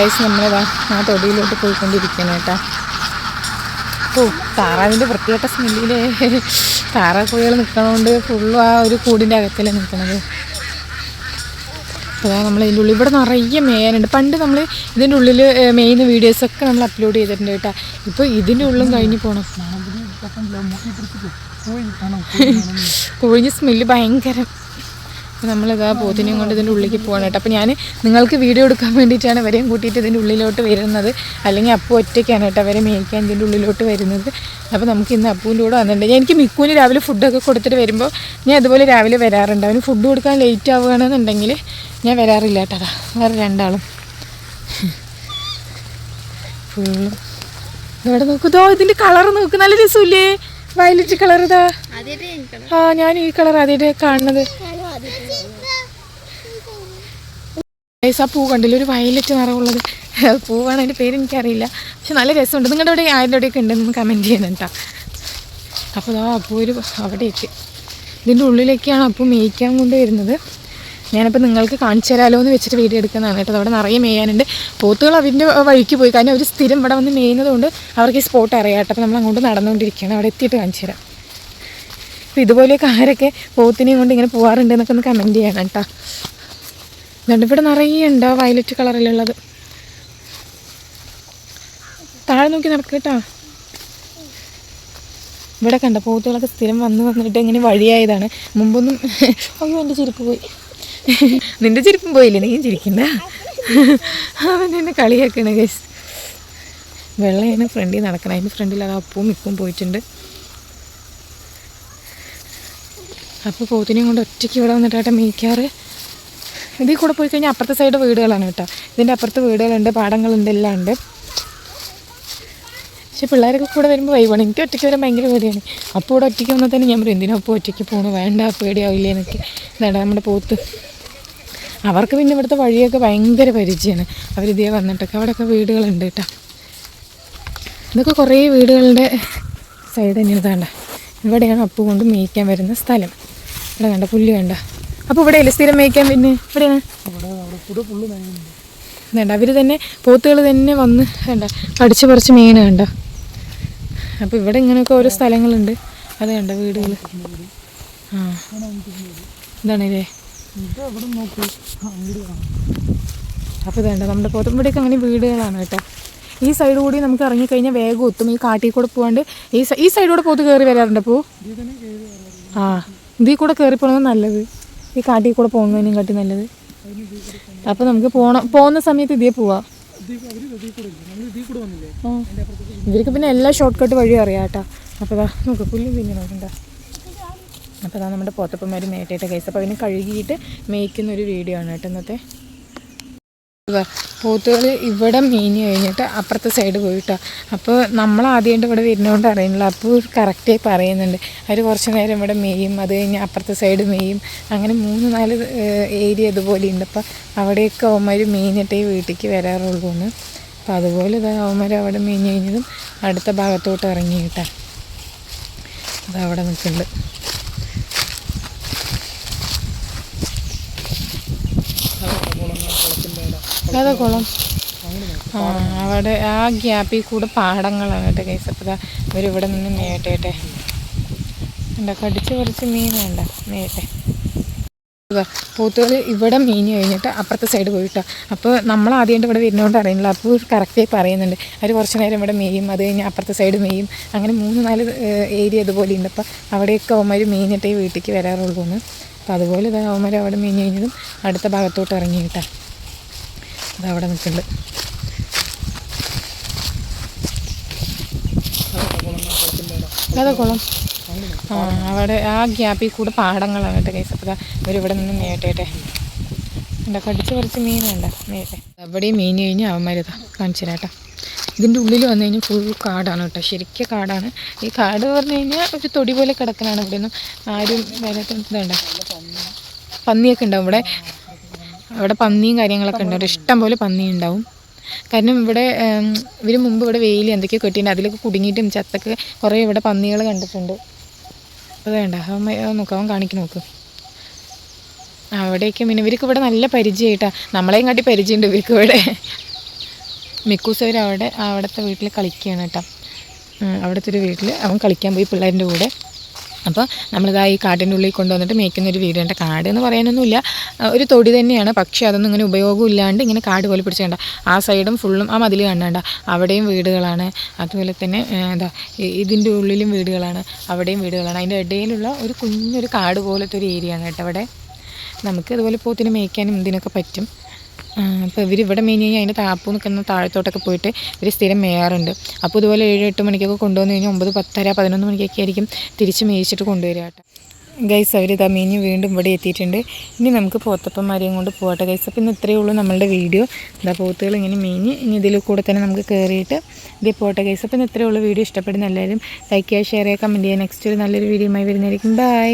Guys നമ്മൾ ആ തൊടിയിലോട്ട് പോയിക്കൊണ്ടിരിക്കണം കേട്ടോ. ഓ താറാവിന്റെ വൃത്തികെട്ട സ്മെല്ലിൽ താറാക്കോഴികൾ നിൽക്കണോണ്ട് ഫുള്ളും ആ ഒരു കൂടിന്റെ അകത്തല്ലേ നിൽക്കണത് അപ്പോൾ നമ്മൾ ഇതിന്റെ ഉള്ളിൽ ഇവിടെ നിറയെ മേയാനുണ്ട് പണ്ട് നമ്മൾ ഇതിന്റെ ഉള്ളിൽ മേയുന്ന വീഡിയോസൊക്കെ നമ്മൾ അപ്ലോഡ് ചെയ്തിട്ടുണ്ട് കേട്ടോ. ഇപ്പോൾ ഇതിന്റെ ഉള്ളും കഴിഞ്ഞ് പോകണം കോഴിഞ്ഞ് സ്മെല്ല് ഭയങ്കരം. അപ്പോൾ നമ്മളിതാ പോത്തിനെയും കൊണ്ട് ഇതിന്റെ ഉള്ളിലേക്ക് പോകണം കേട്ടോ. അപ്പോൾ ഞാൻ നിങ്ങൾക്ക് വീഡിയോ എടുക്കാൻ വേണ്ടിയിട്ടാണ് ഇവരെയും കൂട്ടിയിട്ട് ഇതിന്റെ ഉള്ളിലോട്ട് വരുന്നത്. അല്ലെങ്കിൽ അപ്പു ഒറ്റയ്ക്കാണ് കേട്ടോ അവരെ മേയ്ക്കാൻ ഇതിന്റെ ഉള്ളിലോട്ട് വരുന്നത്. അപ്പോൾ നമുക്ക് ഇന്ന് അപ്പൂന്റെ കൂടെ വന്നിട്ടുണ്ട്. ഞാൻ എനിക്ക് മിക്കൂന് രാവിലെ ഫുഡൊക്കെ കൊടുത്തിട്ട് വരുമ്പോൾ ഞാൻ അതുപോലെ രാവിലെ വരാറുണ്ട്. അവന് ഫുഡ് കൊടുക്കാൻ ലേറ്റ് ആവുകയാണെന്നുണ്ടെങ്കിൽ ഞാൻ വരാറില്ല കേട്ടോ. അതാ വേറെ രണ്ടാളും. ഫുള്ളും. ഇവിടെ നോക്കുതോ ഇതിന്റെ കളർ നോക്ക്. നല്ല രസമില്ലേ? വയലറ്റ് കളർ ഇതാ. ആ ഞാൻ ഈ കളർ ആദ്യമായിട്ട് കാണുന്നത്. ഗൈസ്, ആ പൂ കണ്ടില്ല? ഒരു വയലറ്റ് നിറമുള്ളത് പൂവാണ് അതിന്റെ പേര് എനിക്കറിയില്ല. പക്ഷെ നല്ല രസമുണ്ട്. നിങ്ങളുടെ അവിടെ ആരുടെ അവിടെയൊക്കെ ഉണ്ടെന്ന് കമന്റ് ചെയ്യണം കേട്ടോ അപ്പോൾ ആ അപ്പൂ ഒരു അവിടെയൊക്കെ. ഇതിന്റെ ഉള്ളിലേക്കാണ് അപ്പൂ മേയ്ക്കാൻ കൊണ്ട് വരുന്നത് ഞാനിപ്പോൾ നിങ്ങൾക്ക് കാണിച്ചു തരാമല്ലോ എന്ന് വെച്ചിട്ട് വീഡിയോ എടുക്കുന്നതാണ് കേട്ടോ. അവിടെ നിറയെ മേയാനുണ്ട്. പോത്തുകൾ അതിന്റെ വഴിക്ക് പോയി. കാരണം അവർ സ്ഥിരം ഇവിടെ വന്ന് മേയുന്നത് കൊണ്ട് അവർക്ക് ഈ സ്പോട്ട് അറിയാം കേട്ടോ. അപ്പോൾ നമ്മൾ അങ്ങോട്ട് നടന്നുകൊണ്ടിരിക്കുകയാണ്. അവിടെ എത്തിയിട്ട് കാണിച്ചു തരാം. അപ്പോൾ ഇതുപോലെയൊക്കെ ആരൊക്കെ പോത്തിനെയും കൊണ്ട് ഇങ്ങനെ പോകാറുണ്ട് എന്നൊക്കെ ഒന്ന് കമന്റ് ചെയ്യണം കേട്ടോ എന്നിട്ട് ഇവിടെ നിറയെ ഉണ്ട് വയലറ്റ് കളറിലുള്ളത്. താഴെ നോക്കി നടക്കുക കേട്ടോ. ഇവിടെ കണ്ട പോത്തുകളൊക്കെ സ്ഥിരം വന്ന് വന്നിട്ട് ഇങ്ങനെ വഴിയായതാണ്. മുമ്പൊന്നും അയ്യോ എന്റെ ചെരുപ്പ് പോയി. നിന്റെ ചെരുപ്പും പോയില്ലേ? നീ ചിരിക്കണ്ട അവൻ എന്നെ കളിയാക്കണ ഗസ് വെള്ളയാണ് ഫ്രണ്ടിൽ നടക്കണം. അതിന്റെ ഫ്രണ്ടിൽ അത് അപ്പവും ഇപ്പവും പോയിട്ടുണ്ട്. അപ്പോൾ പോത്തിനെയും കൊണ്ട് ഒറ്റയ്ക്ക് ഇവിടെ വന്നിട്ടാട്ടെ മേയ്ക്കാറ്. ഇതിൽ കൂടെ പോയി കഴിഞ്ഞാൽ അപ്പുറത്തെ സൈഡ് വീടുകളാണ് കേട്ടോ. ഇതിന്റെ അപ്പുറത്ത് വീടുകളുണ്ട് പാടങ്ങളുണ്ട് എല്ലാം ഉണ്ട്. പക്ഷെ പിള്ളേരൊക്കെ കൂടെ വരുമ്പോൾ വൈവാണ് എനിക്ക് ഒറ്റയ്ക്ക് വരാൻ ഭയങ്കര പേടിയാണ്. അപ്പോൾ ഇവിടെ ഒറ്റയ്ക്ക് വന്നാൽ തന്നെ ഞാൻ പറയും എന്തിനാ അപ്പോൾ ഒറ്റയ്ക്ക് പോകണം വേണ്ട പേടിയാവില്ലേ എന്നൊക്കെ ഇതാടാ നമ്മുടെ പോത്ത്. അവർക്ക് പിന്നെ ഇവിടുത്തെ വഴിയൊക്കെ ഭയങ്കര പരിചയമാണ്. അവരിതേ വന്നിട്ടൊക്കെ അവിടെയൊക്കെ വീടുകളുണ്ട് കേട്ടോ. ഇതൊക്കെ കുറേ വീടുകളുടെ സൈഡ് തന്നെയാണ് ഇതാണ്ട. ഇവിടെയാണ് അപ്പു കൊണ്ട് മേയ്ക്കാൻ വരുന്ന സ്ഥലം. ഇവിടെ കണ്ട പുല്ല് കണ്ട. അപ്പോൾ ഇവിടെയല്ലേ സ്ഥിരം മേയ്ക്കാൻ പിന്നെ? ഇവിടെയാണ്. വേണ്ട അവർ തന്നെ പോത്തുകൾ തന്നെ വന്ന് വേണ്ട കടിച്ച് പറിച്ച് മീൻ വേണ്ട. അപ്പോൾ ഇവിടെ ഇങ്ങനെയൊക്കെ ഓരോ സ്ഥലങ്ങളുണ്ട്. അത് വേണ്ട വീടുകൾ ആ. ഇതാണല്ലേ അപ്പോൾ ഇതേണ്ട നമ്മുടെ പോത്തും അങ്ങനെ വീടുകളാണ് കേട്ടോ. ഈ സൈഡ് കൂടി നമുക്ക് ഇറങ്ങിക്കഴിഞ്ഞാൽ വേഗം എത്തും. ഈ കാട്ടിൽ കൂടെ പോകാണ്ട് ഈ ഈ സൈഡ് സൈഡിലൂടെ പോത്ത് കയറി വരാറുണ്ട് അപ്പോൾ ആ ഇതിൽ കൂടെ കയറി പോകുന്നത് നല്ലത്. ഈ കാട്ടിൽ കൂടെ പോകുന്നതിനും കാട്ടി നല്ലത്. അപ്പോൾ നമുക്ക് പോണം. പോകുന്ന സമയത്ത് ഇതേ പോവാം. ഇവർക്ക് പിന്നെ എല്ലാ ഷോർട്ട് കട്ട് വഴിയും അറിയാം കേട്ടോ. അപ്പോൾ നമുക്ക് പുല്ലും പിന്നെ നോക്കണ്ട അപ്പോൾ അതാ നമ്മുടെ പോത്തപ്പന്മാർ നേട്ടേട്ട കേസ് അപ്പോൾ അതിനെ കഴുകിയിട്ട് മേയ്ക്കുന്ന ഒരു വീഡിയോ ആണ് കേട്ടോ ഇന്നത്തെ. ഇതാ, പോത്തുകൾ ഇവിടെ മീന് കഴിഞ്ഞിട്ട് അപ്പുറത്തെ സൈഡ് പോയിട്ടാ. അപ്പോൾ നമ്മൾ ആദ്യമായിട്ട് ഇവിടെ വരുന്നതുകൊണ്ട് അറിയുന്നില്ല. അപ്പോൾ കറക്റ്റായി പറയുന്നുണ്ട്. അവർ കുറച്ച് നേരം ഇവിടെ മേയും. അത് കഴിഞ്ഞ് അപ്പുറത്തെ സൈഡ് മേയും. അങ്ങനെ മൂന്ന് നാല് ഏരിയ ഇതുപോലെ ഉണ്ട്. അപ്പോൾ അവിടെയൊക്കെ അവന്മാർ മേഞ്ഞിട്ടേ വീട്ടിലേക്ക് വരാറുള്ളൂ എന്ന്. അപ്പോൾ അതുപോലെ ഇത് അവന്മാർ അവിടെ മേഞ്ഞ് കഴിഞ്ഞതും അടുത്ത ഭാഗത്തോട്ട് ഇറങ്ങി അതവിടെ നിൽക്കുന്നുണ്ട് അതാ കുളം ആ അവിടെ ആ ഗ്യാപ്പിൽ കൂടെ പാടങ്ങളാണ് കേട്ടോ കേസ് അപ്പോൾ ഇവരിവിടെ നിന്ന് മേയട്ടെ എന്താ കടിച്ച് കുറച്ച് മീൻ വേണ്ട. മേയട്ടെ പോത്തുകൾ ഇവിടെ മീൻ കഴിഞ്ഞിട്ട് അപ്പുറത്തെ സൈഡ് പോയിട്ടാ. അപ്പോൾ നമ്മൾ ആദ്യമായിട്ട് ഇവിടെ വരുന്നതുകൊണ്ട് അറിയുന്നില്ല. അപ്പോൾ കറക്റ്റായി പറയുന്നുണ്ട്. അവർ കുറച്ച് നേരം ഇവിടെ മേയും അത് കഴിഞ്ഞ് അപ്പുറത്തെ സൈഡ് മേയും അങ്ങനെ മൂന്ന് നാല് ഏരിയ ഇതുപോലെ ഉണ്ട്. അപ്പോൾ അവിടെയൊക്കെ അവന്മാർ മീനിട്ടേ വീട്ടിലേക്ക് വരാറുള്ളൂ അപ്പോൾ അതുപോലെ അവന്മാർ അവിടെ മീൻ കഴിഞ്ഞതും അടുത്ത ഭാഗത്തോട്ട് ഇറങ്ങി അതവിടെ നിൽക്കുന്നുണ്ട് അതെ കുളം. ആ അവിടെ ആ ഗ്യാപ്പിൽ കൂടെ പാടങ്ങളാണ് കേട്ടോ കേസ് അപ്പോൾ ഇവരിവിടെ നിന്ന് മേയട്ടെ എന്താ കടിച്ച് കുറച്ച് മീനുണ്ട് നേട്ടെ എവിടെയും മീൻ കഴിഞ്ഞ് അവന്മാരിതാ കാണിച്ചു ഇതിന്റെ ഉള്ളിൽ വന്നു കഴിഞ്ഞാൽ ഫുൾ കാടാണ് കേട്ടോ. ശരിക്കും കാടാണ്. ഈ കാട് പറഞ്ഞു കഴിഞ്ഞാൽ ഒരു തൊടി പോലെ കിടക്കലാണ് ഇവിടെ ഒന്നും ആരും വരാത്ത ഇതുണ്ട്? പന്നിയൊക്കെ ഉണ്ടാവും ഇവിടെ. അവിടെ പന്നിയും കാര്യങ്ങളൊക്കെ ഉണ്ടാവും ഇഷ്ടം പോലെ പന്നി ഉണ്ടാവും. കാരണം ഇവിടെ ഇവർ മുമ്പ് ഇവിടെ വെയിൽ എന്തൊക്കെയോ കെട്ടിയിട്ടുണ്ട്. അതിലൊക്കെ കുടുങ്ങിയിട്ടും ചത്തൊക്കെ കുറേ ഇവിടെ പന്നികൾ കണ്ടിട്ടുണ്ട്. അപ്പോൾ വേണ്ട. അവൻ നോക്കാം. അവൻ കാണിക്ക് നോക്ക്. അവിടെയൊക്കെ പിന്നെ ഇവർക്ക് ഇവിടെ നല്ല പരിചയമായിട്ടാ. നമ്മളെയും കാട്ടി പരിചയമുണ്ട് ഇവർക്ക് ഇവിടെ. മിക്കൂസ് അവർ അവിടെ അവിടുത്തെ വീട്ടിൽ കളിക്കുകയാണ് കേട്ടോ. അവിടുത്തെ ഒരു വീട്ടിൽ അവൻ കളിക്കാൻ പോയി പിള്ളേരുടെ കൂടെ. അപ്പോൾ നമ്മളിതാ ഈ കാട്ടിന്റെ ഉള്ളിൽ കൊണ്ടുവന്നിട്ട് മേയ്ക്കുന്ന ഒരു വീട് കണ്ട കാട് എന്ന് പറയാനൊന്നുമില്ല ഒരു തൊടി തന്നെയാണ്. പക്ഷേ അതൊന്നും ഇങ്ങനെ ഉപയോഗം ഇല്ലാണ്ട് ഇങ്ങനെ കാട് പോലെ പിടിച്ചേണ്ട ആ സൈഡും ഫുള്ളും ആ മതിൽ കാണണ്ട അവിടെയും വീടുകളാണ്. അതുപോലെ തന്നെ എന്താ ഇതിന്റെ ഉള്ളിലും വീടുകളാണ്. അവിടെയും വീടുകളാണ്. അതിന്റെ ഇടയിലുള്ള ഒരു കുഞ്ഞൊരു കാട് പോലത്തെ ഒരു ഏരിയ ആണ് കേട്ടോ അവിടെ. നമുക്ക് ഇതുപോലെ പോത്തിന് മേയ്ക്കാനും ഇതിനൊക്കെ പറ്റും. അപ്പോൾ ഇവർ ഇവിടെ മെയിൻ കഴിഞ്ഞാൽ അതിന്റെ താപ്പ് നിൽക്കുന്ന താഴത്തോട്ടൊക്കെ പോയിട്ട് ഇവർ സ്ഥിരം മേയാറുണ്ട്. അപ്പോൾ ഇതുപോലെ ഏഴ് എട്ട് മണിക്കൊക്കെ കൊണ്ടുവന്ന് കഴിഞ്ഞാൽ ഒമ്പത് പത്തര പതിനൊന്ന് മണിക്കൊക്കെ ആയിരിക്കും തിരിച്ച് മേയിച്ചിട്ട് കൊണ്ടുവരിക ഗൈസ് അവർ ഇതാ മീഞ്ഞ് വീണ്ടും ഇവിടെ എത്തിയിട്ടുണ്ട്. ഇനി നമുക്ക് പോത്തപ്പന്മാരെയും കൊണ്ട് പോകട്ടെ ഗൈസ് അപ്പോൾ ഇന്ന് ഇത്രയേ ഉള്ളൂ നമ്മളുടെ വീഡിയോ ഇതാ പോത്തുകൾ ഇങ്ങനെ മീഞ്ഞ് ഇനി ഇതിൽ കൂടെ തന്നെ നമുക്ക് കയറിയിട്ട് ഇതേ പോട്ടെ ഗൈസ് അപ്പോൾ ഇന്ന് ഇത്രയേ ഉള്ളൂ. വീഡിയോ ഇഷ്ടപ്പെടുന്ന എല്ലാവരും ലൈക്ക് ചെയ്യുക ഷെയർ ചെയ്യുക കമന്റ് ചെയ്യുക. നെക്സ്റ്റ് ഒരു നല്ലൊരു ആയി വരുന്നതായിരിക്കും. ബൈ